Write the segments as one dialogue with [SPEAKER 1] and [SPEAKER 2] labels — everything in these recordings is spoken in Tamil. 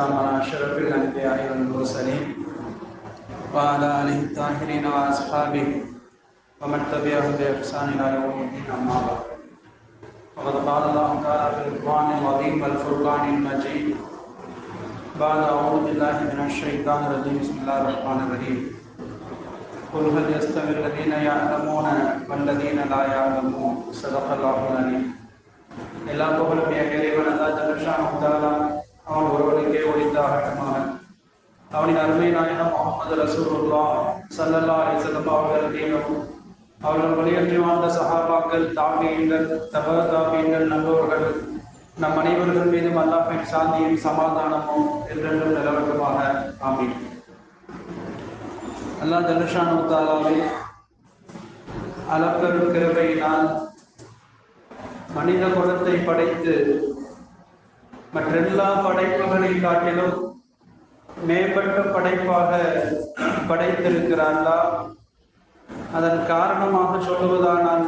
[SPEAKER 1] والسلام على شرف الأنبياء والمرسلين وعلى آله الطاهرين وأصحابه ومن تبعهم بإحسان إلى يوم الدين، أما بعد. وقد قال الله تعالى في القرآن العظيم والفرقان المجيد بعد أعوذ بالله من الشيطان الرجيم، بسم الله الرحمن الرحيم. قل هل يستوي الذين يعلمون والذين لا يعلمون؟ صدق الله العظيم. اللہ کو بھی اکیلے بنا تھا جب شاہ مختار அவன் ஒருவனுக்கே ஒளித்தாகட்டமாக அவனின் அருமை நாயகம் முகமது ரசூலுல்லா சல்லல்லா அலிசல்லம் அவர்கள் நீங்களும் அவர்கள் வழியற்றி வாழ்ந்த சகாபாக்கள் தாபியங்கள் தப தாபியங்கள் நல்லவர்கள் நம் அனைவர்கள் மீதும் அல்லாஹின் சாந்தியும் சமாதானமும் என்றென்றும் நிலவட்டுமாக. ஆமீன். அல்லாஹ் ஜலஷானுத்தாலாவை அளப்பெரும் கிருபையினால் மனித குலத்தை படைத்து மற்றெல்லா படைப்புகளை காட்டிலும் மேம்பட்ட படைப்பாக படைத்திருக்கிறார்களா? அதன் காரணமாக சொல்லுவதானால்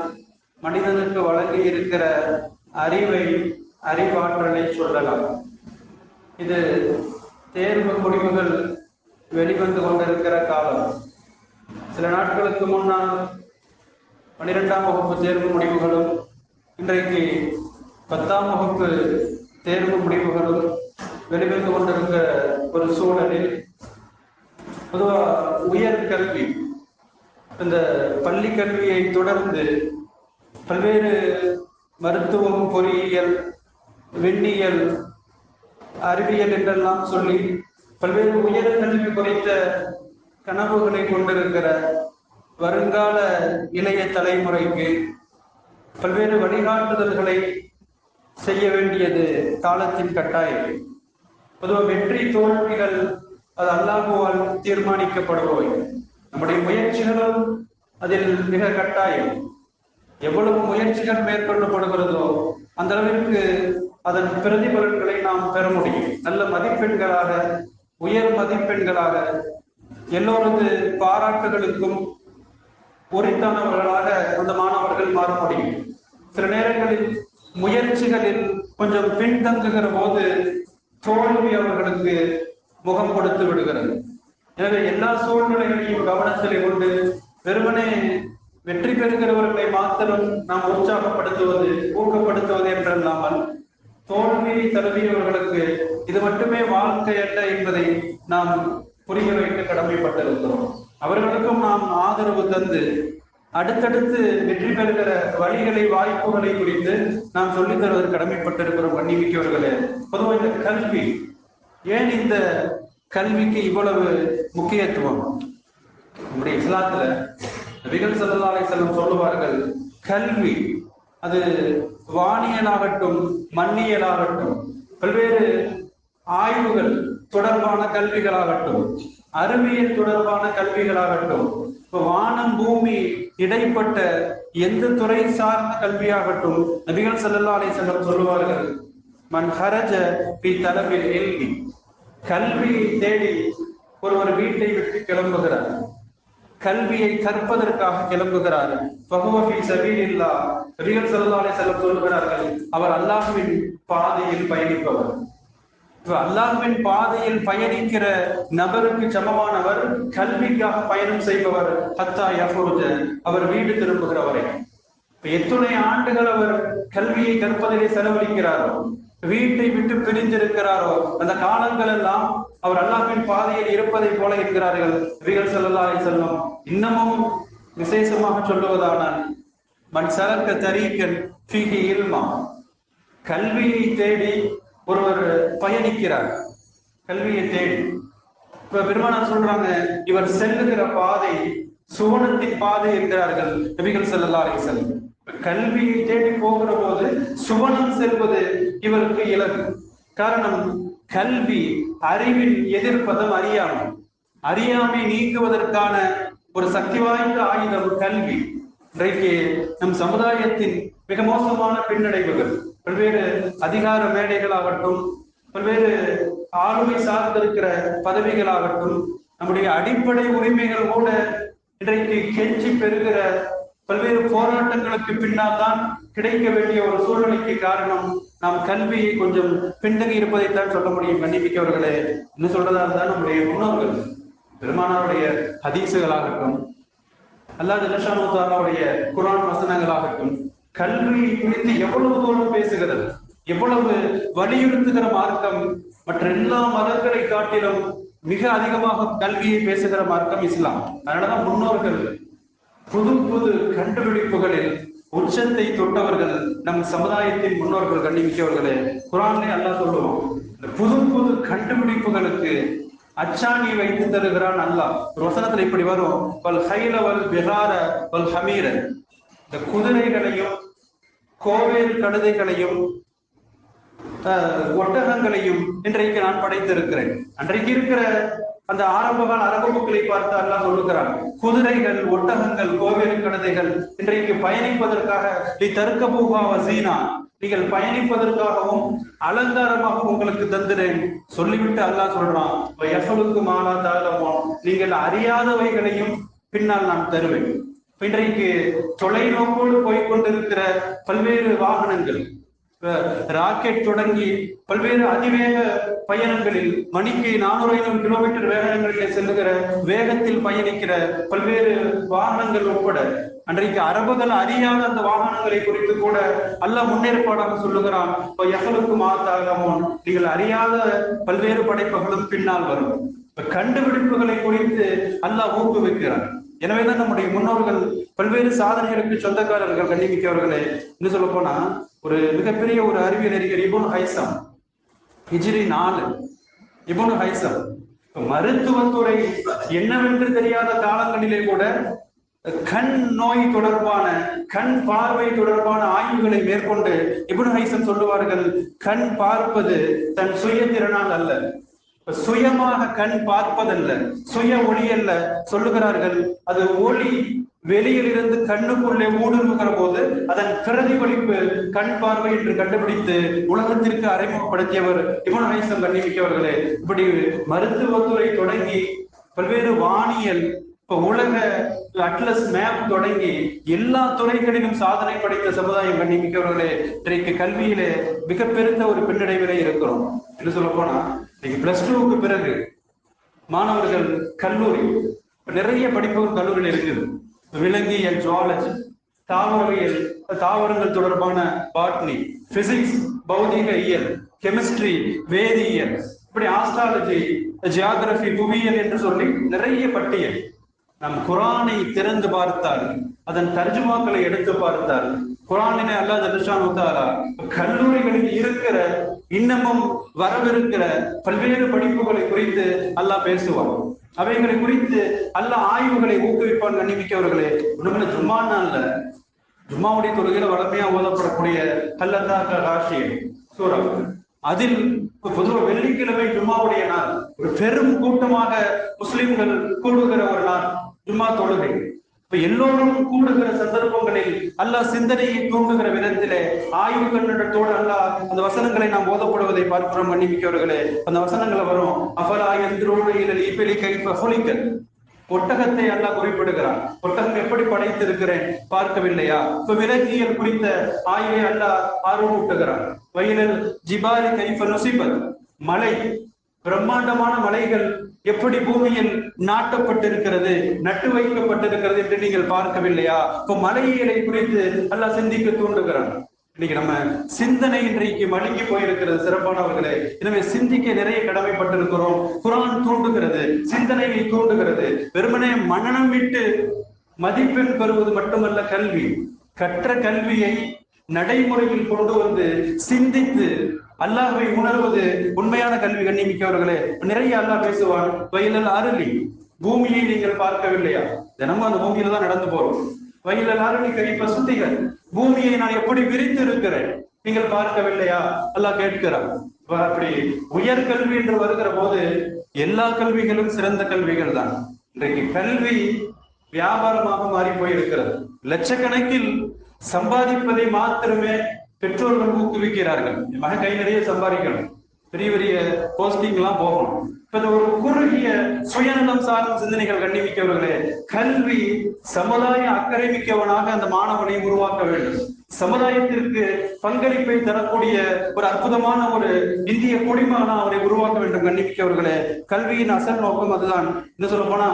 [SPEAKER 1] மனிதனுக்கு வழங்கி இருக்கிற அறிவை அறிவாற்றலை சொல்லலாம். இது தேர்வு முடிவுகள் வெளிவந்து கொண்டிருக்கிற காலம். சில நாட்களுக்கு முன்னால் பன்னிரெண்டாம் வகுப்பு தேர்வு முடிவுகளும் இன்றைக்கு பத்தாம் வகுப்பு தேர்வு முடிவுகளும் வெளிவந்து கொண்டிருந்த ஒரு சூழலில் பொதுவாக உயர்கல்வி இந்த பள்ளி கல்வியை தொடர்ந்து பல்வேறு மருத்துவம் பொறியியல் விண்ணியல் அறிவியல் என்றெல்லாம் சொல்லி பல்வேறு உயர் கல்வி குறித்த கனவுகளை கொண்டிருக்கிற வருங்கால இளைய தலைமுறைக்கு பல்வேறு வழிகாட்டுதல்களை செய்ய வேண்டியது காலத்தின் கட்டாயம். பொதுவாக வெற்றி தோல்விகள் அது அல்லாஹுவால் தீர்மானிக்கப்படுபவை. நம்முடைய முயற்சிகளும் அதில் மிக கட்டாயம். எவ்வளவு முயற்சிகள் மேற்கொள்ளப்படுகிறதோ அந்த அளவிற்கு அதன் பிரதிபலன்களை நாம் பெற முடியும். நல்ல மதிப்பெண்களாக உயர் மதிப்பெண்களாக எல்லோரது பாராட்டுகளுக்கும் பொறித்தானவர்களாக அந்த மாணவர்கள் மாற முடியும் சில நேரங்களில் முயற்சிகளில் கொஞ்சம் பின்தங்குகிற போது தோல்வி அவர்களுக்கு முகம் கொடுத்து விடுகிறது. எனவே எல்லா சூழ்நிலைகளையும் கவனத்தில் கொண்டு வெறுமனே வெற்றி பெறுகிறவர்களை மாத்திரம் நாம் உற்சாகப்படுத்துவது ஊக்கப்படுத்துவது என்றல்லாமல் தோல்வியை தழுவியவர்களுக்கு இது மட்டுமே வாழ்க்கை அல்ல என்பதை நாம் புரிய வைக்க கடமைப்பட்டிருக்கிறோம். அவர்களுக்கும் நாம் ஆதரவு தந்து அடுத்தடுத்து வெற்றி பெறுகிற வழிகளை வாய்ப்புகளை குறித்து நாம் சொல்லித் தருவது கடமைப்பட்டிருக்கிறோம் கண்ணிமிக்கவர்களே பொதுவாக இந்த கல்வி ஏன் இந்த கல்விக்கு இவ்வளவு முக்கியத்துவம்? நம்முடைய இஸ்லாத்துல நபிகள் சல்லாலை செல்லும் சொல்லுவார்கள் கல்வி அது வானியலாகட்டும் மண்ணியலாகட்டும் பல்வேறு ஆய்வுகள் தொடர்பான கல்விகளாகட்டும் அறிவியல் தொடர்பான கல்விகளாகட்டும் இப்போ வானம் பூமி இடைப்பட்ட எந்த துறை சார்ந்த கல்வியாகட்டும் நபிகள் செல்லல்லா அலை செல்லம் சொல்லுவார்கள் மன் ஹரஜ பி தலவில் எல்வி கல்வியை தேடி ஒருவர் வீட்டை விட்டு கிளம்புகிறார். கல்வியை கற்பதற்காக கிளம்புகிறார். பகுவபி சபீலில்லா நபிகள் சல்லா அலை செல்லம் சொல்லுகிறார்கள் அவர் அல்லாஹுவின் பாதையில் பயணிப்பவர். அல்லாஹுவின் பாதையில் பயணிக்கிற நபருக்கு சமமானவர் கல்விக்காக பயணம் செய்பவர் ஹத்தா யஃபுருஜ அவர் வீடு திரும்புகிறவரை. எத்துணை ஆண்டுகள் அவர் கல்வியை கற்பதிலே செலவழிக்கிறாரோ வீட்டை விட்டு பிரிந்திருக்கிறாரோ அந்த காலங்கள் எல்லாம் அவர் அல்லாஹ்வின் பாதையில் இருப்பதை போல இருக்கிறார்கள் விகல் செல்லல்லா செல்லும் இன்னமும் விசேஷமாக சொல்லுவதானால் மண் சலக்க தரீக்கன் இல்மா. கல்வியை தேடி ஒருவர் பயணிக்கிறார். கல்வியை தேடி. இப்ப பெருமானார் சொல்றாங்க இவர் செல்லுகிற பாதை சுவனத்தின் பாதை என்கிறார்கள் நபிகள் செல்லல்லா செல்லும் கல்வியை தேடி போகிற போது சுவனம் செல்வது இவருக்கு இலகு. காரணம் கல்வி அறிவின் எதிர்ப்பதம் அறியாமை. அறியாமை நீக்குவதற்கான ஒரு சக்தி வாய்ந்த ஆயுதம் கல்வி. இன்றைக்கு நம் சமுதாயத்தின் மிக மோசமான பின்னடைவுகள். பல்வேறு அதிகார மேடைகளாகட்டும் பல்வேறு ஆளுமை சார்ந்திருக்கிற பதவிகளாகட்டும் நம்முடைய அடிப்படை உரிமைகள் கூட இன்றைக்கு கெஞ்சி பெறுகிற பல்வேறு போராட்டங்களுக்கு பின்னால் தான் கிடைக்க வேண்டிய ஒரு சூழ்நிலைக்கு காரணம் நாம் கல்வியை கொஞ்சம் பின்தங்கி இருப்பதைத்தான் சொல்ல முடியும் கண்டிப்பிக்கவர்களே என்ன சொல்றதா இருந்தால் நம்முடைய முன்னோர்கள் பெருமானாருடைய ஹதீசுகளாகட்டும் நிஷா ஜலஷானுடைய குரான் வசனங்களாகட்டும் கல்வி குறித்து எவ்வளவு தூரம் பேசுகிறது எவ்வளவு வலியுறுத்துகிற மார்க்கம் மற்ற எல்லா மதங்களை காட்டிலும் மிக அதிகமாக கல்வியை பேசுகிற மார்க்கம் இஸ்லாம். அதனாலதான் முன்னோர்கள் புது புது கண்டுபிடிப்புகளில் உச்சத்தை தொட்டவர்கள் நம் சமுதாயத்தின் முன்னோர்கள் கண்டிமிக்கவர்களே குரானே அல்லாஹ் சொல்லுவோம் இந்த புது புது கண்டுபிடிப்புகளுக்கு அச்சாணி வைத்து தருகிறான் அல்லாஹ். ஒரு வசனத்துல இப்படி வரும் பல் ஹைல வல் பல் ஹமீர. இந்த குதிரைகளையும் கோவில் கழுதைகளையும் ஒட்டகங்களையும் இன்றைக்கு நான் படைத்திருக்கிறேன். அன்றைக்கு இருக்கிற அந்த ஆரம்பகால அரபு மக்களை பார்த்து அல்லாஹ் சொல்லுகிறான் குதிரைகள் ஒட்டகங்கள் கோவில் கழுதைகள் இன்றைக்கு பயணிப்பதற்காக நீ தருக்க போகா வசீனா நீங்கள் பயணிப்பதற்காகவும் அலங்காரமாக உங்களுக்கு தந்துறேன். சொல்லிவிட்டு அல்லாஹ் சொல்றான் எஃபலுக்கு மாலா தாளமோ நீங்கள் அறியாதவைகளையும் பின்னால் நான் தருவேன். இன்றைக்கு தொலைநோக்கோடு போய்கொண்டிருக்கிற பல்வேறு வாகனங்கள் ராக்கெட் தொடங்கி பல்வேறு அதிவேக பயணங்களில் மணிக்கு நானூறு ஐநூறு கிலோமீட்டர் வேகங்களில் செல்லுகிற வேகத்தில் பயணிக்கிற பல்வேறு வாகனங்கள் உட்பட அன்றைக்கு அரபுகள் அறியாத அந்த வாகனங்களை குறித்து கூட அல்ல முன்னேற்பாடாக சொல்லுகிறான். "இப்ப எங்களுக்கு மாத்தாகமோன் நீங்கள் அறியாத பல்வேறு படைப்புகளும் பின்னால் வரும். இப்ப கண்டுபிடிப்புகளை குறித்து அல்லாஹ் ஊக்குவிக்கிறான். எனவேதான் நம்முடைய முன்னோர்கள் பல்வேறு சாதனைகளுக்கு சொந்தக்காரர்கள் கண்டிமிக்கவர்களே இன்னும் சொல்ல போனா ஒரு மிகப்பெரிய ஒரு அறிவியல் அறிஞர் இபுன் ஹைசம் ஹிஜிரி நாலு. இபுன் ஹைசம் மருத்துவத்துறை என்னவென்று தெரியாத காலங்களிலே கூட கண் நோய் தொடர்பான கண் பார்வை தொடர்பான ஆய்வுகளை மேற்கொண்டு இபுன் ஹைசம் சொல்லுவார்கள் கண் பார்ப்பது தன் சுயத்திறனால் அல்ல. சுயமாக கண் பார்ப்பதல்ல சுய ஒளி அல்ல. சொல்லுகிறார்கள் அது ஒளி வெளியிலிருந்து கண்ணுக்குள்ளே ஊடுருவுகிற போது அதன் பிரதிபலிப்பு கண் பார்வை என்று கண்டுபிடித்து உலகத்திற்கு அறிமுகப்படுத்தியவர் இவன் ஹைசம் கண்ணிமிக்கவர்களே. இப்படி மருத்துவத்துறை தொடங்கி பல்வேறு வானியல் இப்ப உலக அட்லஸ் மேப் தொடங்கி எல்லா துறைகளிலும் சாதனை படைத்த சமுதாயம் கண்ணிமிக்கவர்களே இன்றைக்கு கல்வியிலே மிக பெருந்த ஒரு பின்னடைவிலே இருக்கிறோம். என்று சொல்ல போனா இன்னைக்கு பிளஸ் டூவுக்கு பிறகு மாணவர்கள் கல்லூரி நிறைய படிப்புகள் கல்லூரியில் இருக்குது. விலங்கியல் ஜுவாலஜி தாவரவியல் தாவரங்கள் தொடர்பான பாட்னி பிசிக்ஸ் பௌதிக இயல் கெமிஸ்ட்ரி வேதியியல் இப்படி ஆஸ்ட்ராலஜி ஜியாகிரபி புவியியல் என்று சொல்லி நிறைய பட்டியல். நம் குரானை திறந்து பார்த்தால் அதன் தர்ஜுமாக்களை எடுத்து பார்த்தால் குரானினை அல்லாத நிஷானுத்தாரா கல்லூரிகளில் இருக்கிற இன்னமும் வரவிருக்கிற பல்வேறு படிப்புகளை குறித்து அல்லாஹ் பேசுவான். அவைகளை குறித்து அல்ல ஆய்வுகளை ஊக்குவிப்பான் கண்ணிமிக்கவர்களே. ஒண்ணுமே ஜும்மானா அல்ல ஜும்மாவுடைய தொழுகையில வளமையா ஓதப்படக்கூடிய கல்லத்தா ராஷிய சூரம் அதில் பொதுவாக வெள்ளிக்கிழமை ஜும்மாவுடைய நாள் ஒரு பெரும் கூட்டமாக முஸ்லிம்கள் கூடுகிற ஒரு நாள். ஜும்மா தொழுகை. இப்ப எல்லோரும் கூடுகிற சந்தர்ப்பங்களில் அல்லாஹ் சிந்தனையை தூண்டுகிற விதத்திலே ஆய்வு கண்ணோட்டத்தோடு அல்லாஹ் அந்த வசனங்களை நாம் ஓதப்படுவதை பார்க்கிறோம் மன்னிமிக்கவர்களே அந்த வசனங்களை வரும் அஃபலா எந்திரோடு இதில் ஒட்டகத்தை அல்லாஹ் குறிப்பிடுகிறான். ஒட்டகம் எப்படி படைத்திருக்கிறேன் பார்க்கவில்லையா? இப்ப விலங்கியல் குறித்த ஆய்வை அல்லாஹ் ஆர்வமூட்டுகிறான். வயலில் ஜிபாரி கைஃப நுசிபத்? மலை பிரம்மாண்டமான மலைகள் எப்படி பூமியில் நாட்டப்பட்டிருக்கிறது நட்டு வைக்கப்பட்டிருக்கிறது என்று நீங்கள் பார்க்கவில்லையா? இப்ப மலையியலை குறித்து நல்லா சிந்திக்க தூண்டுகிறான். இன்னைக்கு நம்ம சிந்தனை இன்றைக்கு மழுங்கி போயிருக்கிறது சிறப்பானவர்களே எனவே சிந்திக்க நிறைய கடமைப்பட்டிருக்கிறோம். குரான் தூண்டுகிறது சிந்தனையை தூண்டுகிறது. வெறுமனே மனநம் விட்டு மதிப்பெண் பெறுவது மட்டுமல்ல கல்வி. கற்ற கல்வியை நடைமுறையில் கொண்டு வந்து சிந்தித்து அல்லாஹுவை உணர்வது உண்மையான கல்வி கண்ணிமிக்கவர்களே. நிறைய அல்லாஹ் பேசுவான் வயலில் அருளி. பூமியை நீங்கள் பார்க்கவில்லையா? தினமும் அந்த பூமியில தான் நடந்து போறோம். வயலில் அருளி கழிப்ப சுத்திகள். பூமியை நான் எப்படி விரித்து இருக்கிறேன் நீங்கள் பார்க்கவில்லையா? அல்லாஹ் கேட்கிறான். அப்படி உயர் கல்வி என்று வருகிற போது எல்லா கல்விகளும் சிறந்த கல்விகள் தான். இன்றைக்கு கல்வி வியாபாரமாக மாறி போயிருக்கிறது. லட்சக்கணக்கில் சம்பாதிப்பதை மாத்திரமே பெற்றோர்கள் ஊக்குவிக்கிறார்கள். மகன் கை நிறைய சம்பாதிக்கணும். பெரிய பெரிய போஸ்டிங் எல்லாம் போகணும். இப்ப இந்த ஒரு குறுகிய சுயநலம் சார்ந்த சிந்தனைகள் கண்ணிமிக்கவர்களே கல்வி சமுதாய அக்கறை மிக்கவனாக அந்த மாணவனை உருவாக்க வேண்டும். சமுதாயத்திற்கு பங்களிப்பை தரக்கூடிய ஒரு அற்புதமான ஒரு இந்திய குடிமகனா அவரை உருவாக்க வேண்டும் கண்டிப்பிக்கவர்களே கல்வியின் அசல் நோக்கம் அதுதான். என்ன சொல்ல போனா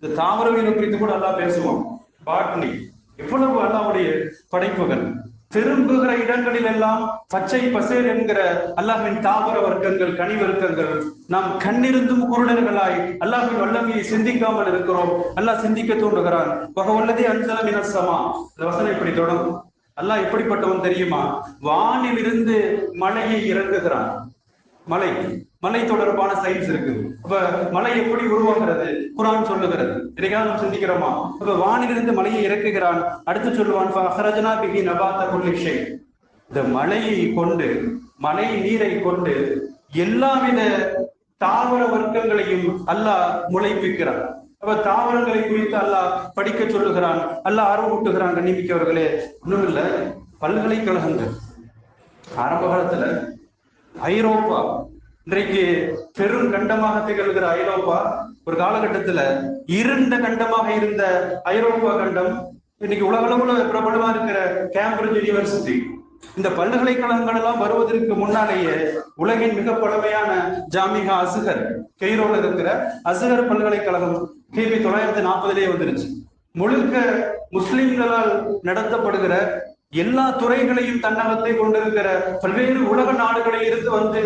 [SPEAKER 1] இந்த தாவரவியல் குறித்து கூட எல்லாம் பேசுவோம். பாட்னி எவ்வளவு அல்லாவுடைய படைப்புகள். திரும்புகிற இடங்களில் எல்லாம் பச்சை பசேல் என்கிற அல்லாஹின் தாவர வர்க்கங்கள் கனி வர்க்கங்கள் நாம் கண்ணிருந்தும் குருடர்களாய் அல்லாஹின் வல்லமையை சிந்திக்காமல் இருக்கிறோம். அல்லாஹ் சிந்திக்க தூண்டுகிறான். வகவல்லதே அஞ்சலம் இனசமா இந்த வசனம் இப்படி தொடங்கும். அல்லாஹ் எப்படிப்பட்டவன் தெரியுமா? வானிலிருந்து மழையை இறங்குகிறான். மலை மலை தொடர்பான சயின்ஸ் இருக்கு. அப்ப மலை எப்படி உருவாகிறது? குரான் சொல்லுகிறது. இதைக்காக நாம் சிந்திக்கிறோமா? இப்ப வானிலிருந்து மலையை இறக்குகிறான். அடுத்து சொல்லுவான் ஃபஹரஜனா பிஹி நபாத இந்த மலையை கொண்டு மலை நீரை கொண்டு எல்லாவித தாவர வர்க்கங்களையும் அல்லாஹ் முளைப்பிக்கிறான். அப்ப தாவரங்களை குறித்து அல்லாஹ் படிக்க சொல்லுகிறான். அல்லாஹ் ஆர்வமூட்டுகிறான் கண்ணிமிக்கவர்களே. ஒண்ணும் இல்ல பல்கலைக்கழகங்கள். ஆரம்ப காலத்துல ஐரோப்பா இன்றைக்கு பெரும் கண்டமாக திகழ்கிற ஐரோப்பா ஒரு காலகட்டத்துல இருண்ட கண்டமாக இருந்த ஐரோப்பா கண்டம் இன்னைக்கு உலகளவுல பிரபலமா இருக்கிற கேம்பிரிட்ஜ் யூனிவர்சிட்டி இந்த பல்கலைக்கழகங்கள் எல்லாம் வருவதற்கு முன்னாலேயே உலகின் மிக பழமையான ஜாமிகா அசுகர் கெய்ரோல இருக்கிற அசுகர் பல்கலைக்கழகம் கிபி தொள்ளாயிரத்தி நாற்பதுலேயே வந்துருச்சு. முழுக்க முஸ்லிம்களால் நடத்தப்படுகிற எல்லா துறைகளையும் தன்னகத்தை கொண்டிருக்கிற பல்வேறு உலக நாடுகளில் இருந்து வந்து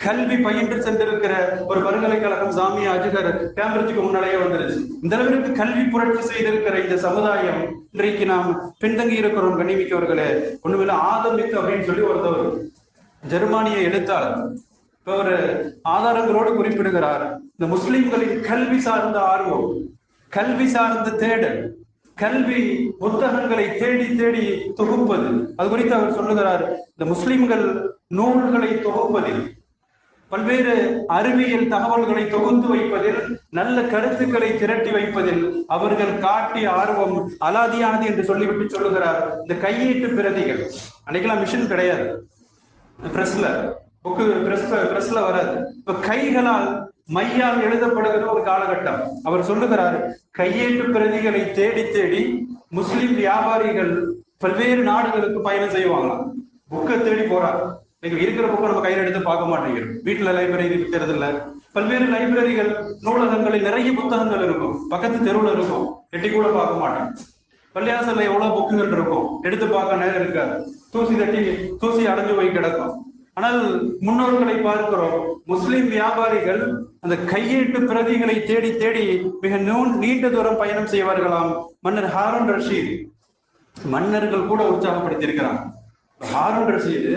[SPEAKER 1] கல்வி பயின்று சென்றிருக்கிற ஒரு பல்கலைக்கழகம் சாமி அஜுகர் கேம்பிரிட்ஜுக்கு முன்னாலேயே வந்துருச்சு. இந்த அளவிற்கு கல்வி புரட்சி செய்திருக்கிற இந்த சமுதாயம் இன்றைக்கு நாம் பின்தங்கி இருக்கிறோம் கண்ணிமிக்கவர்களே ஒண்ணுமில்ல ஆதமிக் அப்படின்னு சொல்லி ஒருத்தவர் ஜெர்மானிய எழுத்தாளர் இப்ப ஒரு ஆதாரங்களோடு குறிப்பிடுகிறார் இந்த முஸ்லிம்களின் கல்வி சார்ந்த ஆர்வம் கல்வி சார்ந்த தேடல் கல்வி புத்தகங்களை தேடி தேடி தொகுப்பது. அது குறித்து அவர் சொல்லுகிறார் இந்த முஸ்லிம்கள் நூல்களை தொகுப்பதில் பல்வேறு அறிவியல் தகவல்களை தொகுத்து வைப்பதில் நல்ல கருத்துக்களை திரட்டி வைப்பதில் அவர்கள் காட்டிய ஆர்வம் அலாதியானது என்று சொல்லிவிட்டு சொல்லுகிறார். இந்த கையீட்டு பிரதிகள். அன்னைக்கெல்லாம் மிஷின் கிடையாது. பிரஸ்ல புக்கு பிரஸ் பிரஸ்ல வராது. இப்ப கைகளால் மையால் எழுதப்படுகிற ஒரு காலகட்டம். அவர் சொல்லுகிறார் கையேட்டு பிரதிகளை தேடி தேடி முஸ்லிம் வியாபாரிகள் பல்வேறு நாடுகளுக்கு பயணம் செய்வாங்களாம். புக்கை தேடி போறாங்க. இன்னைக்கு இருக்கிற புக்கை நம்ம கையில் எடுத்து பார்க்க மாட்டேங்கிறோம் வீட்டுல லைப்ரரி இருக்கிறது இல்ல பல்வேறு லைப்ரரிகள் நூலகங்களில் நிறைய புத்தகங்கள் இருக்கும். பக்கத்து தெருவுல இருக்கும். எட்டி கூட பார்க்க மாட்டேன். பள்ளியாசல்ல எவ்வளவு புக்குகள் இருக்கும்? எடுத்து பார்க்க நேரம் இருக்காது. தூசி தட்டி தூசி அடைஞ்சு போய் கிடக்கும். ஆனால் முன்னோர்களை பார்க்கிறோம். முஸ்லிம் வியாபாரிகள் அந்த கையேட்டு பிரதிகளை தேடி தேடி மிக நீண்ட தூரம் பயணம் செய்வார்களாம். மன்னர் ஹாரூன் ரஷீத். மன்னர்கள் கூட உற்சாகப்படுத்தியிருக்கிறாங்க ஹாரூன் ரஷீது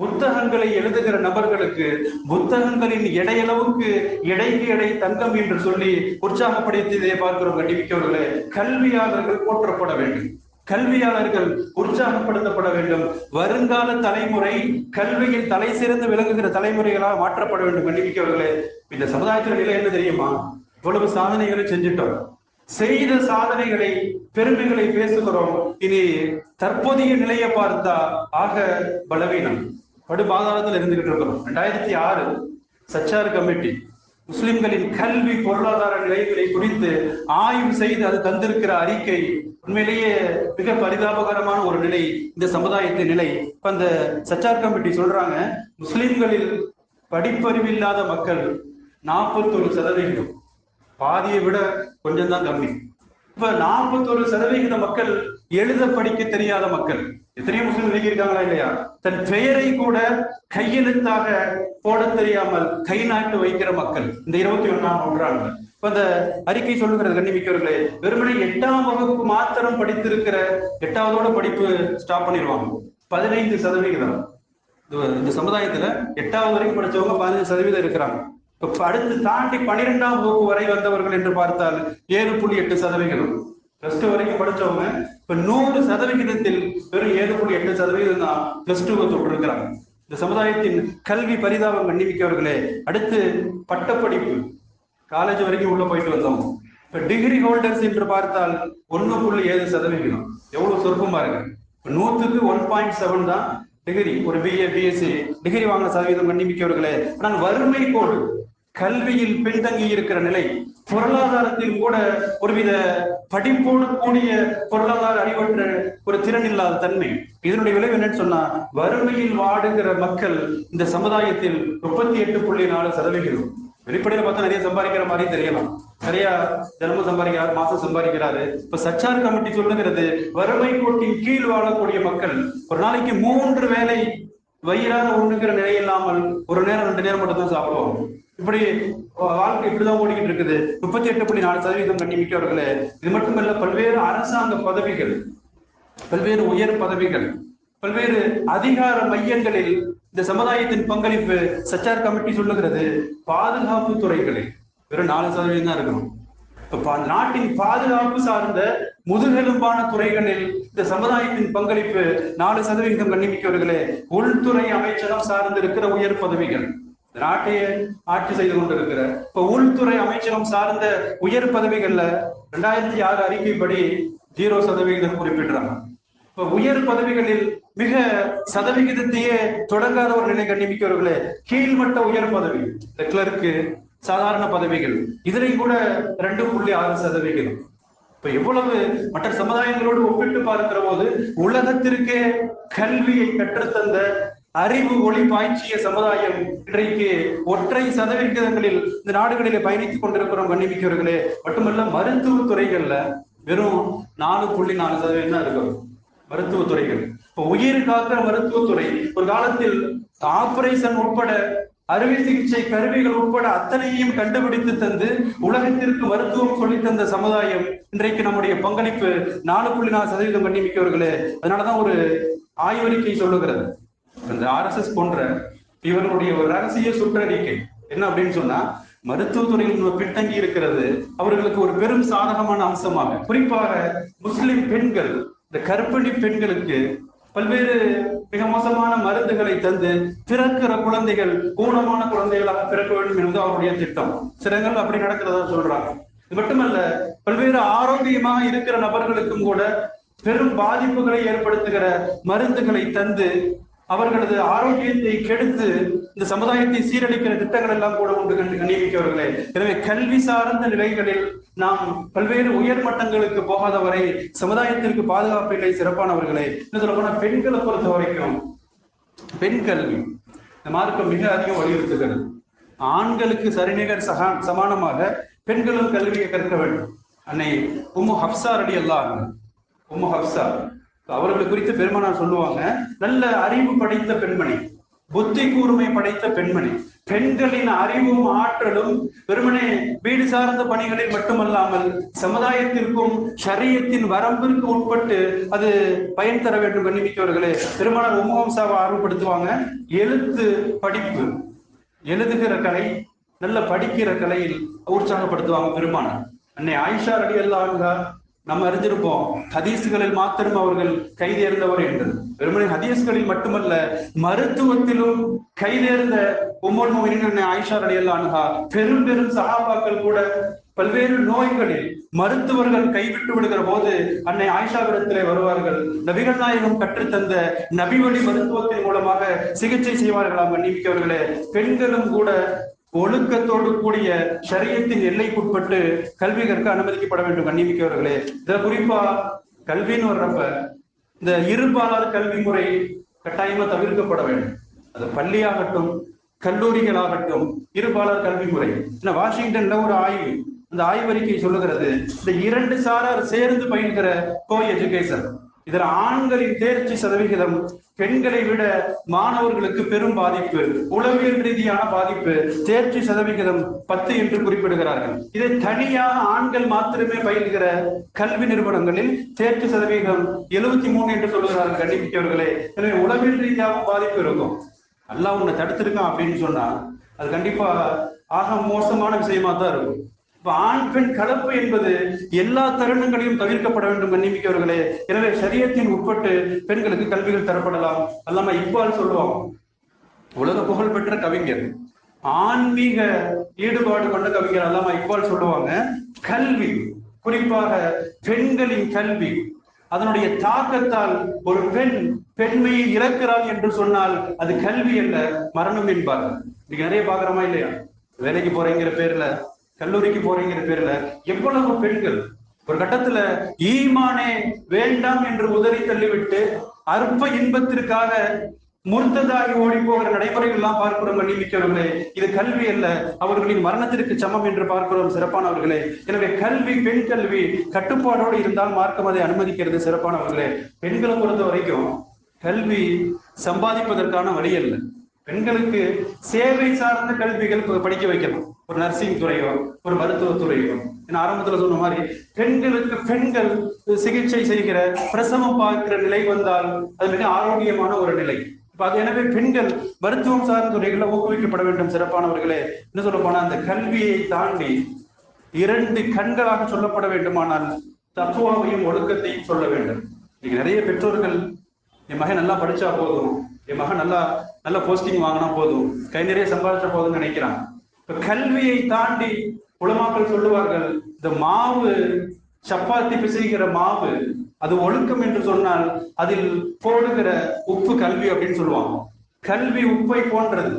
[SPEAKER 1] புத்தகங்களை எழுதுகிற நபர்களுக்கு புத்தகங்களின் எடையளவுக்கு எடைக்கு எடை தங்கம் என்று சொல்லி உற்சாகப்படுத்தியதை பார்க்கிறோம் கண்டிப்பிக்கவர்களே கல்வியாளர்கள் போற்றப்பட வேண்டும். கல்வியாளர்கள் உற்சாகப்படுத்தப்பட வேண்டும். வருங்கால தலைமுறை கல்வியில் தலை சிறந்து விளங்குகிற தலைமுறைகளாக மாற்றப்பட வேண்டும் கண்டிப்பிக்கவர்களே இந்த சமுதாயத்தின் நிலை என்ன தெரியுமா? இவ்வளவு சாதனைகளை செஞ்சிட்டோம். செய்த சாதனைகளை பெருமைகளை பேசுகிறோம். இனி தற்போதைய நிலையை பார்த்தா ஆக பலவீனம். படுபாதாரத்தில் இருந்துகிட்டு இருக்கிறோம் ரெண்டாயிரத்தி ஆறு சச்சார் கமிட்டி முஸ்லிம்களின் கல்வி பொருளாதார நிலைகளை குறித்து ஆய்வு செய்து அது தந்திருக்கிற அறிக்கை உண்மையிலேயே மிக பரிதாபகரமான ஒரு நிலை இந்த சமுதாயத்தின் நிலை. இப்ப அந்த சச்சார் கமிட்டி சொல்றாங்க முஸ்லிம்களில் படிப்பறிவில்லாத மக்கள் நாற்பத்தொரு சதவீதம். பாதியை விட கொஞ்சம் தான் கம்மி. இப்ப நாற்பத்தொரு சதவிகித மக்கள் எழுத படிக்க தெரியாத மக்கள். எத்தனையோ முஸ்லிம் இன்னைக்கு இருக்காங்களா இல்லையா? தன் பெயரை கூட கையெழுத்தாக போட தெரியாமல் கை நாட்டு வைக்கிற மக்கள். இந்த இருபத்தி ஒண்ணாம் நூற்றாண்டு. இப்ப அந்த அறிக்கை சொல்லுகிறது கண்ணிமிக்கவர்களே வெறுமனே எட்டாம் வகுப்பு மாத்திரம் படித்திருக்கிற எட்டாவதோட படிப்பு ஸ்டாப் பண்ணிடுவாங்க. பதினைந்து சதவிகிதம். இந்த சமுதாயத்துல எட்டாவது வரைக்கும் படிச்சவங்க பதினஞ்சு சதவீதம் இருக்கிறாங்க. அடுத்து தாண்டி பனிரெண்டாம் வகுப்பு வரை வந்தவர்கள் என்று பார்த்தால் ஏழு புள்ளி எட்டு சதவிகிதம். பிளஸ் டூ வரைக்கும் படிச்சவங்க இப்ப நூறு சதவிகிதத்தில் வெறும் ஏழு புள்ளி எட்டு சதவிகிதம் தான் பிளஸ் டூ தொட்டிருக்கிறாங்க. இந்த சமுதாயத்தின் கல்வி பரிதாபம் கண்ணிமிக்கவர்களே அடுத்து பட்டப்படிப்பு. காலேஜ் வரைக்கும் உள்ள போயிட்டு வந்தோம். இப்ப டிகிரி ஹோல்டர்ஸ் என்று பார்த்தால் ஒண்ணு புள்ளி ஏழு சதவிகிதம். எவ்வளவு சொற்பமா இருக்கு. இப்ப நூத்துக்கு ஒன் பாயிண்ட் செவன் தான் டிகிரி ஒரு பிஏ பிஎஸ்சி டிகிரி வாங்கின சதவீதம் கண்ணிமிக்கவர்களே ஆனால் வறுமை கோடு கல்வியில் பின்தங்கி இருக்கிற நிலை பொருளாதாரத்தில் கூட ஒருவித படிப்போடு கூடிய பொருளாதார அறிவற்ற ஒரு திறன் இல்லாத தன்மை. இதனுடைய விளைவு என்னன்னு சொன்னா வறுமையில் வாடுகிற மக்கள் இந்த சமுதாயத்தில் முப்பத்தி எட்டு புள்ளி நாலு சதவிகிதம். வெளிப்படையில பார்த்தா நிறைய சம்பாதிக்கிற மாதிரி தெரியலாம். நிறைய தினமும் சம்பாதிக்கிறார் மாசம் சம்பாதிக்கிறாரு. இப்ப சச்சார் கமிட்டி சொல்லுங்கிறது வறுமை கோட்டின் கீழ் வாழக்கூடிய மக்கள் ஒரு நாளைக்கு மூன்று வேளை வயிறார ஒண்ணுங்கிற நிலை இல்லாமல் ஒரு நேரம் ரெண்டு நேரம் மட்டும் தான் சாப்பிடுவோம் இப்படி வாழ்க்கை இப்படிதான் ஓடிக்கிட்டு இருக்குது. முப்பத்தி எட்டு புள்ளி நாலு சதவீதம் கண்ணிமிக்கவர்களே இது மட்டுமல்ல பல்வேறு அரசாங்க பதவிகள் பல்வேறு உயர் பதவிகள் பல்வேறு அதிகார மையங்களில் இந்த சமுதாயத்தின் பங்களிப்பு சச்சார் கமிட்டி சொல்லுகிறது பாதுகாப்பு துறைகளில் வெறும் நாலு சதவீதம் தான் இருக்கணும். இப்ப நாட்டின் பாதுகாப்பு சார்ந்த முதுகெலும்பான துறைகளில் இந்த சமுதாயத்தின் பங்களிப்பு நாலு சதவீதம் கண்ணிமிக்கவர்களே உள்துறை அமைச்சகம் சார்ந்து இருக்கிற உயர் பதவிகள். நாட்டையே ஆட்சி செய்து கொண்டிருக்கிற இப்ப உள்துறை அமைச்சகம் சார்ந்த உயர் பதவிகள்ல ரெண்டாயிரத்தி ஆறு அறிக்கைப்படி ஜீரோ சதவிகிதம் குறிப்பிடுறாங்க. இப்ப உயர் பதவிகளில் மிக சதவிகிதத்தையே தொடங்காத ஒரு நிலை கண்ணிமிக்கவர்களே கீழ்மட்ட உயர் பதவி இந்த கிளர்க்கு சாதாரண பதவிகள் இதுலையும் கூட ரெண்டு புள்ளி ஆறு சதவிகிதம். இப்ப எவ்வளவு மற்ற சமுதாயங்களோடு ஒப்பிட்டு பார்க்கிற போது உலகத்திற்கே கல்வியை கற்றுத்தந்த அறிவு ஒளி பாய்ச்சிய சமுதாயம் இன்றைக்கு ஒற்றை சதவிகிதங்களில் இந்த நாடுகளிலே பயணித்துக் கொண்டிருக்கிறோம் கண்ணிமிக்கவர்களே. மட்டுமல்ல மருத்துவ துறைகள்ல வெறும் நாலு புள்ளி நாலு சதவீதம் தான் இருக்கிறோம் மருத்துவ துறைகள். உயிர் காக்கிற மருத்துவத்துறை ஒரு காலத்தில் ஆபரேஷன் உட்பட அறுவை சிகிச்சை கருவிகள் உட்பட அத்தனையும் கண்டுபிடித்து தந்து உலகத்திற்கு மருத்துவம் சொல்லி தந்த சமுதாயம் இன்றைக்கு நம்முடைய பங்களிப்பு நாலு புள்ளி நாலு சதவீதம் பண்ணி மிக்கவர்களே அதனாலதான் ஒரு ஆய்வறிக்கை சொல்லுகிறது. இந்த ஆர்எஸ்எஸ் போன்ற இவர்களுடைய ஒரு ரகசிய சுற்றறிக்கை. என்ன அப்படின்னு சொன்னா மருத்துவத்துறையில் பின்தங்கி இருக்கிறது அவர்களுக்கு ஒரு பெரும் சாதகமான அம்சமாக குறிப்பாக முஸ்லிம் பெண்கள் இந்த கர்ப்பிணி பெண்களுக்கு பல்வேறு மிக மோசமான மருந்துகளை தந்து பிறக்கிற குழந்தைகள் ஊனமான குழந்தைகளாக பிறக்க வேண்டும் என்பது அவருடைய திட்டம். சிலங்கள் அப்படி நடக்கிறதா சொல்றாங்க. இது மட்டுமல்ல பல்வேறு ஆரோக்கியமாக இருக்கிற நபர்களுக்கும் கூட பெரும் பாதிப்புகளை ஏற்படுத்துகிற மருந்துகளை தந்து அவர்களது ஆரோக்கியத்தை கெடுத்து இந்த சமுதாயத்தை சீரழிக்கிற திட்டங்கள் எல்லாம் கூட உண்டு கண்டு நியமிக்கவர்களே எனவே கல்வி சார்ந்த நிலைகளில் நாம் பல்வேறு உயர் மட்டங்களுக்கு போகாத வரை சமுதாயத்திற்கு பாதுகாப்பு இல்லை சிறப்பானவர்களே. இன்னும் சொல்ல போனா பெண்களை பொறுத்த வரைக்கும் பெண் கல்வி இந்த மார்க்கம் மிக அதிகம் வலியுறுத்துகிறது. ஆண்களுக்கு சரிநிகர் சகா சமானமாக பெண்களும் கல்வியை கற்க வேண்டும். அன்னை உம்மு ஹப்சா அடி எல்லாம் உம்மு ஹப்சா. அவர்களை குறித்து பெருமானார் சொல்லுவாங்க நல்ல அறிவு படைத்த பெண்மணி புத்தி கூர்மை படைத்த பெண்மணி. பெண்களின் அறிவும் ஆற்றலும் வெறுமனே வீடு சார்ந்த பணிகளில் மட்டுமல்லாமல் சமுதாயத்திற்கும் சரியத்தின் வரம்பிற்கு உட்பட்டு அது பயன் தர வேண்டும் கண்ணிமிக்கவர்களே பெருமானார் உம்மகம் ஆர்வப்படுத்துவாங்க. எழுத்து படிப்பு. எழுதுகிற கலை நல்ல படிக்கிற கலையில் உற்சாகப்படுத்துவாங்க பெருமானார். அன்னை ஆயிஷா அடி அல்லாங்க நம்ம அறிஞ்சிருப்போம். ஹதீஸ்களில் மாத்திரம் அவர்கள் கைதேர்ந்தவர் என்று. வெறுமனை ஹதீஸ்களில் மட்டுமல்ல மருத்துவத்திலும் கைதேர்ந்த உம்மல் மோகினின் ஆயிஷா அடையல் அணுகா பெரும் பெரும் சகாபாக்கள் கூட பல்வேறு நோய்களில் மருத்துவர்கள் கைவிட்டு விடுகிற போது அன்னை ஆயிஷாவிடத்திலே வருவார்கள். நபிகள் நாயகம் கற்றுத்தந்த நபிவழி மருத்துவத்தின் மூலமாக சிகிச்சை செய்வார்களாம் நியமிக்கவர்களே பெண்களும் கூட ஒழுக்கத்தோடு கூடிய சரியத்தின் எல்லைக்குட்பட்டு கல்வி கற்க அனுமதிக்கப்பட வேண்டும் கண்ணிமிக்கவர்களே இத குறிப்பா கல்வின்னு வர்றப்ப இந்த இருபாலார் கல்வி முறை கட்டாயமா தவிர்க்கப்பட வேண்டும். அது பள்ளியாகட்டும் கல்லூரிகளாகட்டும் இருபாலர் கல்வி முறை. வாஷிங்டன்ல ஒரு ஆய்வு அந்த ஆய்வறிக்கை சொல்லுகிறது இந்த இரண்டு சாரார் சேர்ந்து பயில்கிற கோ எஜுகேஷன் இதுல ஆண்களின் தேர்ச்சி சதவிகிதம் பெண்களை விட மாணவர்களுக்கு பெரும் பாதிப்பு. உளவியல் ரீதியான பாதிப்பு. தேர்ச்சி சதவிகிதம் பத்து என்று குறிப்பிடுகிறார்கள். இதை தனியாக ஆண்கள் மாத்திரமே பயில்கிற கல்வி நிறுவனங்களில் தேர்ச்சி சதவிகிதம் எழுபத்தி மூணு என்று சொல்லுகிறார்கள் கண்டிப்பிக்கவர்களே எனவே உளவியல் ரீதியாகவும் பாதிப்பு இருக்கும். நல்லா உன்னை தடுத்திருக்கான் அப்படின்னு சொன்னா அது கண்டிப்பா ஆக மோசமான விஷயமா தான் இருக்கும். இப்ப ஆண் பெண் கலப்பு என்பது எல்லா தருணங்களையும் தவிர்க்கப்பட வேண்டும் கண்ணிமிக்கவர்களே எனவே சரியத்தின் உட்பட்டு பெண்களுக்கு கல்விகள் தரப்படலாம். அல்லாம இப்பால் சொல்லுவாங்க உலக புகழ் பெற்ற கவிஞர். ஆன்மீக ஈடுபாடு கொண்ட கவிஞர் அல்லாம இப்பால் சொல்லுவாங்க கல்வி. குறிப்பாக பெண்களின் கல்வி. அதனுடைய தாக்கத்தால் ஒரு பெண் பெண்மையை இழக்கிறாள் என்று சொன்னால் அது கல்வி அல்ல மரணம் என்பார் இன்னைக்கு நிறைய பாக்குறோமா இல்லையா? வேலைக்கு போறேங்கிற பேர்ல. கல்லூரிக்கு போறீங்கிற பேர்ல எவ்வளவு பெண்கள் ஒரு கட்டத்துல ஈமானே வேண்டாம் என்று உதறி தள்ளிவிட்டு அற்ப இன்பத்திற்காக முர்த்ததாகி ஓடி போகிற நடைமுறைகள் எல்லாம் பார்க்கிறோம் நியமிக்கிறவர்களே இது கல்வி அல்ல. அவர்களின் மரணத்திற்கு சமம் என்று பார்க்கிறோம் சிறப்பானவர்களே. எனவே கல்வி பெண் கல்வி கட்டுப்பாடோடு இருந்தால் மார்க்கம் அதை அனுமதிக்கிறது சிறப்பானவர்களே. பெண்களை பொறுத்த வரைக்கும் கல்வி சம்பாதிப்பதற்கான வழி அல்ல. பெண்களுக்கு சேவை சார்ந்த கல்விகள் படிக்க வைக்கலாம் ஒரு நர்சிங் துறையோ ஒரு மருத்துவத்துறையோ ஏன்னா நான் ஆரம்பத்துல சொன்ன மாதிரி பெண்களுக்கு பெண்கள் சிகிச்சை செய்கிற பிரசவம் பார்க்கிற நிலை வந்தால் அது மிக ஆரோக்கியமான ஒரு நிலை. இப்போ அது எனவே பெண்கள் மருத்துவம் சார்ந்த துறைகளில் ஊக்குவிக்கப்பட வேண்டும் சிறப்பானவர்களே. என்ன சொல்ல போனா அந்த கல்வியை தாண்டி இரண்டு கண்களாக சொல்லப்பட வேண்டுமானால் தத்துவாவையும் ஒழுக்கத்தையும் சொல்ல வேண்டும். இன்னைக்கு நிறைய பெற்றோர்கள் என் மகன் நல்லா படிச்சா போதும் என் மகன் நல்லா நல்ல போஸ்டிங் வாங்கினா போதும் கை நிறைய சம்பாதிச்சா போதும்னு நினைக்கிறான் கல்வியை தாண்டி உலமாக்கள் சொல்லுவார்கள் இந்த மாவு சப்பாத்தி பிசைகிற மாவு அது ஒழுக்கம் என்று சொன்னால் அதில் போடுகிற உப்பு கல்வி அப்படின்னு சொல்லுவாங்க. கல்வி உப்பை போன்றது.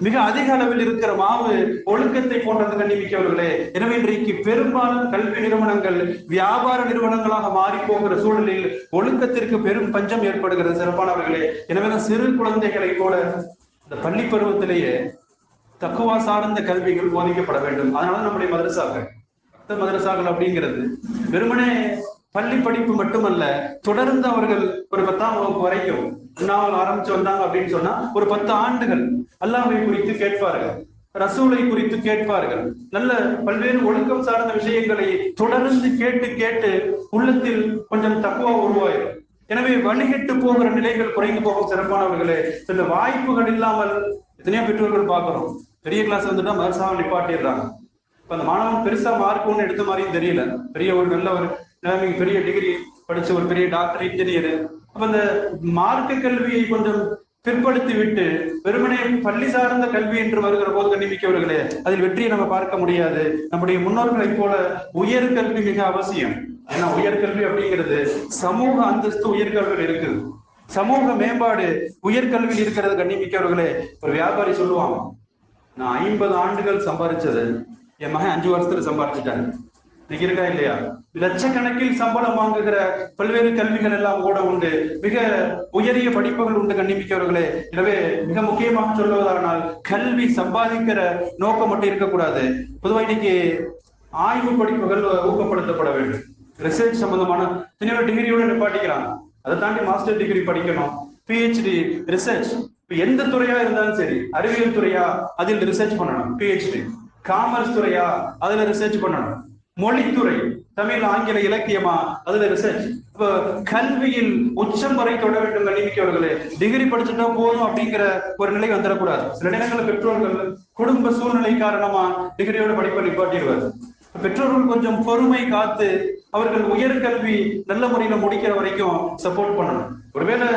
[SPEAKER 1] மிக அதிக அளவில் இருக்கிற மாவு ஒழுக்கத்தை போன்றது கண்டிமிக்கவர்களே எனவே இன்றைக்கு பெரும்பாலும் கல்வி நிறுவனங்கள் வியாபார நிறுவனங்களாக மாறி போகிற சூழலில் ஒழுக்கத்திற்கு பெரும் பஞ்சம் ஏற்படுகிறது சிறப்பானவர்களே. எனவே சிறு குழந்தைகளை போல இந்த பள்ளி பருவத்திலேயே தக்குவா சார்ந்த கல்விகள் போதிக்கப்பட வேண்டும். அதனால நம்முடைய மதரசாக்கள். பக்த மதரசாக்கள் அப்படிங்கிறது வெறுமனே பள்ளி படிப்பு மட்டுமல்ல தொடர்ந்து அவர்கள் ஒரு பத்தாம் வகுப்பு வரைக்கும் உண்ணாமல் ஆரம்பிச்சு வந்தாங்க அப்படின்னு சொன்னா ஒரு பத்து ஆண்டுகள் அல்லாமை குறித்து கேட்பார்கள். ரசூலை குறித்து கேட்பார்கள். நல்ல பல்வேறு ஒழுக்கம் சார்ந்த விஷயங்களை தொடர்ந்து கேட்டு கேட்டு உள்ளத்தில் கொஞ்சம் தக்குவா உருவாயிரும். எனவே வழிகட்டு போகிற நிலைகள் குறைந்து போகும் சிறப்பானவர்களே சில வாய்ப்புகள் இல்லாமல் எத்தனையோ பெற்றோர்கள் பார்க்கிறோம். பெரிய கிளாஸ் வந்துட்டா மதரசாவை நிப்பாட்டிடுறாங்க. இப்ப அந்த மாணவன் பெருசா மார்க் ஒன்று எடுத்த மாதிரியும் தெரியல. பெரிய ஒரு நல்ல ஒரு நிலைமைக்கு பெரிய டிகிரி படிச்ச ஒரு பெரிய டாக்டர் இன்ஜினியர் அப்ப அந்த மார்க்க கல்வியை கொஞ்சம் பிற்படுத்தி விட்டு வெறுமனே பள்ளி சார்ந்த கல்வி என்று வருகிற போது கண்ணிமிக்கவர்களே அதில் வெற்றியை நம்ம பார்க்க முடியாது. நம்முடைய முன்னோர்களைப் போல உயர்கல்வி மிக அவசியம். ஏன்னா உயர்கல்வி அப்படிங்கிறது சமூக அந்தஸ்து உயர்கல்வியில் இருக்குது. சமூக மேம்பாடு உயர்கல்வியில் இருக்கிறது கண்ணிமிக்கவர்களே ஒரு வியாபாரி சொல்லுவாங்க நான் ஐம்பது ஆண்டுகள் சம்பாதிச்சது என் மகன் அஞ்சு வருஷத்துல சம்பாதிச்சிட்டாரு இன்னைக்கு இருக்கா இல்லையா? லட்சக்கணக்கில் சம்பளம் வாங்குகிற பல்வேறு கல்விகள் எல்லாம் கூட உண்டு. மிக உயரிய படிப்புகள் உண்டு கண்ணிமிக்கவர்களே எனவே மிக முக்கியமாக சொல்வதானால் கல்வி சம்பாதிக்கிற நோக்கம் மட்டும் இருக்கக்கூடாது. பொதுவாக இன்னைக்கு ஆய்வு படிப்புகள் ஊக்கப்படுத்தப்பட வேண்டும். ரிசர்ச் சம்பந்தமான சின்ன டிகிரியோட நிப்பாட்டிக்கலாம். அதை தாண்டி மாஸ்டர் டிகிரி படிக்கணும். பிஹெச்டி ரிசர்ச் எந்த துறையா இருந்தாலும் சரி அறிவியல் துறையா அதில் ரிசர்ச் பண்ணணும் பிஹெச்டி காமர்ஸ் துறையா அதுல ரிசர்ச் பண்ணணும். மொழித்துறை தமிழ் ஆங்கில இலக்கியமா அதுல ரிசர்ச் இப்ப கல்வியில் உச்சம் வரை தொட வேண்டும் கல்விக்கவர்களே டிகிரி படிச்சுட்டா போதும் அப்படிங்கிற ஒரு நிலை வந்துடக்கூடாது. சில நேரங்களில் பெற்றோர்கள் குடும்ப சூழ்நிலை காரணமா டிகிரியோட படிப்பை நிப்பாட்டிடுவார் பெற்றோர்கள் கொஞ்சம் பொறுமை காத்து அவர்கள் உயர்கல்வி நல்ல முறையில முடிக்கிற வரைக்கும் சப்போர்ட் பண்ணணும். ஒருவேளை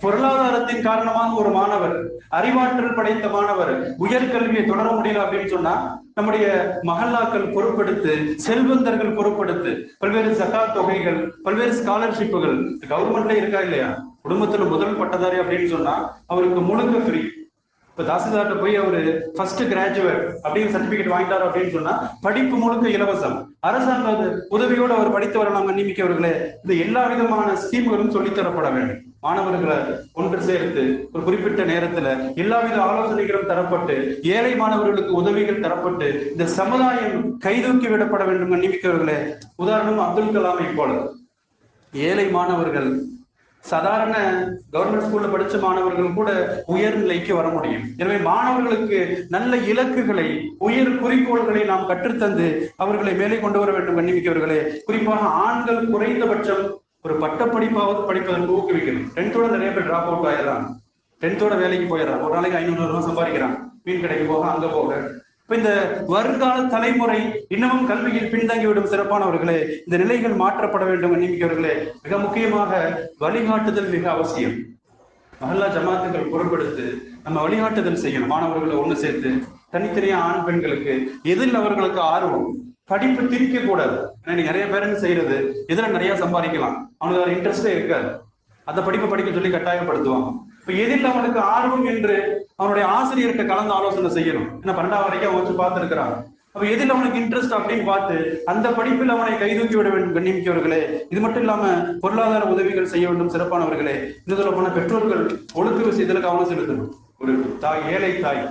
[SPEAKER 1] பொருளாதாரத்தின் காரணமாக ஒரு மாணவர் அறிவாற்றல் படைத்த மாணவர் உயர்கல்வியை தொடர முடியல அப்படின்னு சொன்னா நம்முடைய மகல்லாக்கள் பொறுப்படுத்து செல்வந்தர்கள் பொறுப்படுத்து பல்வேறு சகா தொகைகள் பல்வேறு ஸ்காலர்ஷிப்புகள் கவர்மெண்ட்ல இருக்கா இல்லையா? குடும்பத்துல முதல் பட்டதாரி அப்படின்னு சொன்னா அவருக்கு முழுக்க ஃப்ரீ இப்போ தாசில்தார்ட்ட போய் அவரு ஃபர்ஸ்ட் கிராஜுவேட் அப்படின்னு சர்டிபிகேட் வாங்கிட்டார் அப்படின்னு சொன்னா படிப்பு முழுக்க இலவசம். அரசாங்க உதவியோடு அவர் படித்து வரலாம் நியமிக்கவர்களே இந்த எல்லா விதமான ஸ்கீம்களும் சொல்லித்தரப்பட வேண்டும். மாணவர்களை ஒன்று சேர்த்து ஒரு குறிப்பிட்ட நேரத்துல எல்லாவித ஆலோசனைகளும் தரப்பட்டு ஏழை மாணவர்களுக்கு உதவிகள் தரப்பட்டு இந்த சமுதாயம் கைதூக்கி விடப்பட வேண்டும் நியமிக்கவர்களே உதாரணம் அப்துல் கலாமை போல. ஏழை மாணவர்கள் சாதாரண கவர்மெண்ட் ஸ்கூல்ல படிச்ச மாணவர்கள் கூட உயர்நிலைக்கு வர முடியும். எனவே மாணவர்களுக்கு நல்ல இலக்குகளை உயர் குறிக்கோள்களை நாம் கற்றுத்தந்து அவர்களை மேலே கொண்டு வர வேண்டும் கண்ணிமிக்கவர்களே. குறிப்பாக ஆண்கள் குறைந்தபட்சம் ஒரு பட்டப்படிப்பாவது படிப்பதற்கு ஊக்குவிக்கணும். டென்த்தோட நிறைய பேர் டிராப் அவுட் ஆயிடுறாங்க. டென்த்தோட வேலைக்கு போயிடுறான் ஒரு நாளைக்கு ஐநூறு ரூபாய் சம்பாதிக்கிறான் மீன் கடைக்கு போக அங்க போக. இப்ப இந்த வருங்கால தலைமுறை இன்னமும் கல்வியில் பின்தங்கிவிடும் சிறப்பானவர்களே இந்த நிலைகள் மாற்றப்பட வேண்டும் எண்ணிக்கையவர்களே மிக முக்கியமாக வழிகாட்டுதல் மிக அவசியம். மகல்லா ஜமாத்துகள் பொருட்படுத்து நம்ம வழிகாட்டுதல் செய்யணும். மாணவர்களை ஒண்ணு சேர்த்து தனித்தனியா ஆண் பெண்களுக்கு எதில் அவர்களுக்கு ஆர்வம்? படிப்பு திரிக்க கூடாது. ஏன்னா இன்னைக்கு நிறைய பேரண்ட்ஸ் செய்யறது? இதுல நிறைய சம்பாதிக்கலாம். அவனுக்கு அதில் இன்ட்ரெஸ்டே இருக்காது. அந்த படிப்பை படிக்க சொல்லி கட்டாயப்படுத்துவாங்க. இப்ப எதில் அவனுக்கு ஆர்வம் என்று அவனுடைய ஆசிரியர்கிட்ட கலந்து ஆலோசனை செய்யணும். ஏன்னா பன்னெண்டாம் வரைக்கும் வச்சு பார்த்துருக்கிறான் அப்ப எதில் அவனுக்கு இன்ட்ரெஸ்ட் அப்படின்னு பார்த்து அந்த படிப்பில் அவனை கைதூக்கி விட வேண்டும் கண்ணிமிக்கவர்களே. இது மட்டும் இல்லாம பொருளாதார உதவிகள் செய்ய வேண்டும் சிறப்பானவர்களே. இந்த சொல்ல போன பெற்றோர்கள் ஒழுக்க விஷயத்துல கவனம் செலுத்தணும். ஒரு தாய் ஏழை தாய்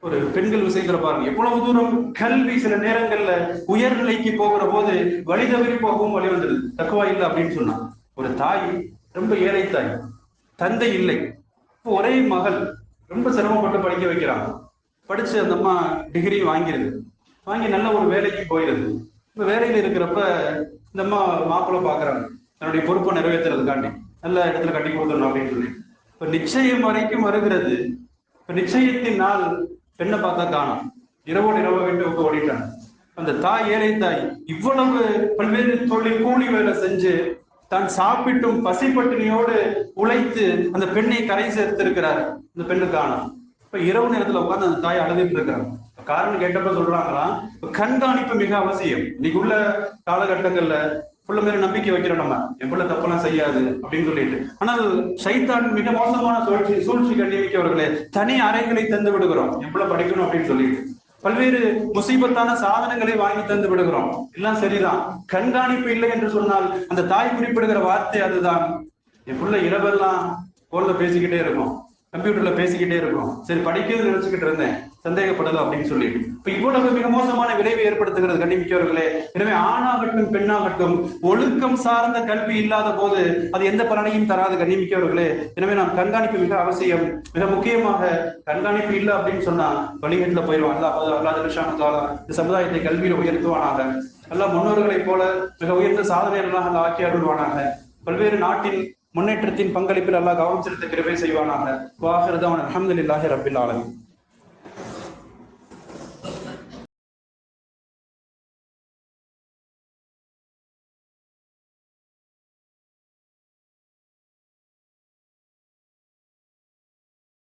[SPEAKER 1] ஒரு பெண்கள் விஷயத்துல பாருங்க. எவ்வளவு தூரம் கல்வி சில நேரங்கள்ல உயர்நிலைக்கு போகிற போது வழி தவறி போகவும் வழி வந்துடுது தக்குவா இல்லை அப்படின்னு சொன்னான். ஒரு தாய் ரொம்ப ஏழை தாய். தந்தை இல்லை. ஒரே மகள். ரொம்ப சிரமப்பட்டு படிக்க வைக்கிறாங்க. படிச்சு அந்த அம்மா டிகிரி வாங்கிருது. வாங்கி நல்ல ஒரு வேலைக்கு போயிருது. இப்ப வேலையில இருக்கிறப்ப இந்த அம்மா மாப்பிள்ளை பாக்குறாங்க தன்னுடைய பொறுப்பை நிறைவேற்றுறதுக்காண்டி. நல்ல இடத்துல கட்டி கொடுத்துடணும் அப்படின்னு சொல்லி. இப்ப நிச்சயம் வரைக்கும் வருகிறது. இப்ப நிச்சயத்தின் நாள் பெண்ணை பார்த்தா காணும். இரவோடு இரவு விட்டு விட்டு ஓடிட்டாங்க. அந்த தாய் ஏழை தாய் இவ்வளவு பல்வேறு தொழில் கூலி வேலை செஞ்சு தான் சாப்பிட்டும் பசிப்பட்டினியோடு உழைத்து அந்த பெண்ணை கரை சேர்த்திருக்கிறார். அந்த பெண்ணு இப்ப இரவு நேரத்துல உட்கார்ந்து அந்த தாய் அழுதுட்டு இருக்காங்க. காரணம் கேட்டப்ப சொல்றாங்களாம் கண்காணிப்பு மிக அவசியம். இன்னைக்கு உள்ள காலகட்டங்கள்ல புள்ள மேல நம்பிக்கை வைக்கிறோம் நம்ம. என் தப்பெல்லாம் செய்யாது அப்படின்னு சொல்லிட்டு. ஆனால் சைத்தான் மிக மோசமான சூழ்ச்சி சூழ்ச்சி கண்ணியமிக்கவர்களே தனி அறைகளை தந்து விடுகிறோம். என் படிக்கணும் அப்படின்னு சொல்லிட்டு. பல்வேறு முசீபத்தான சாதனங்களை வாங்கி தந்து விடுகிறோம். எல்லாம் சரிதான். கண்காணிப்பு இல்லை என்று சொன்னால் அந்த தாய் குறிப்பிடுகிற வார்த்தை அதுதான். என் பிள்ளை இரவெல்லாம் போன்ல பேசிக்கிட்டே இருக்கும். கம்ப்யூட்டர்ல பேசிக்கிட்டே இருக்கும். சரி படிக்கிறது நினைச்சுக்கிட்டு இருந்தேன். சந்தேகப்படல அப்படின்னு சொல்லிட்டு இப்ப இவ்வளவு மிக மோசமான விளைவை ஏற்படுத்துகிறது கண்டிப்பிக்கவர்களே எனவே ஆணாகட்டும் பெண்ணாகட்டும் ஒழுக்கம் சார்ந்த கல்வி இல்லாத போது அது எந்த பலனையும் தராது கண்ணிமிக்கவர்களே. எனவே நாம் கண்காணிப்பு மிக அவசியம். மிக முக்கியமாக கண்காணிப்பு இல்லை அப்படின்னு சொன்னா வழிகட்டுல போயிடுவான் அல்லாஹ் அல்லாத இந்த சமுதாயத்தை கல்வியில உயர்த்துவானாக. அல்லாஹ் முன்னோர்களைப் போல மிக உயர்ந்த சாதனைகளாக ஆக்கி அருள்வானாக பல்வேறு நாட்டின் முன்னேற்றத்தின் பங்களிப்பில் அல்லாஹ் கவனம் செலுத்த கிருபை செய்வானாக. வாகிறது அவன் அஹமதுல்லாஹி ரபில் ஆலமி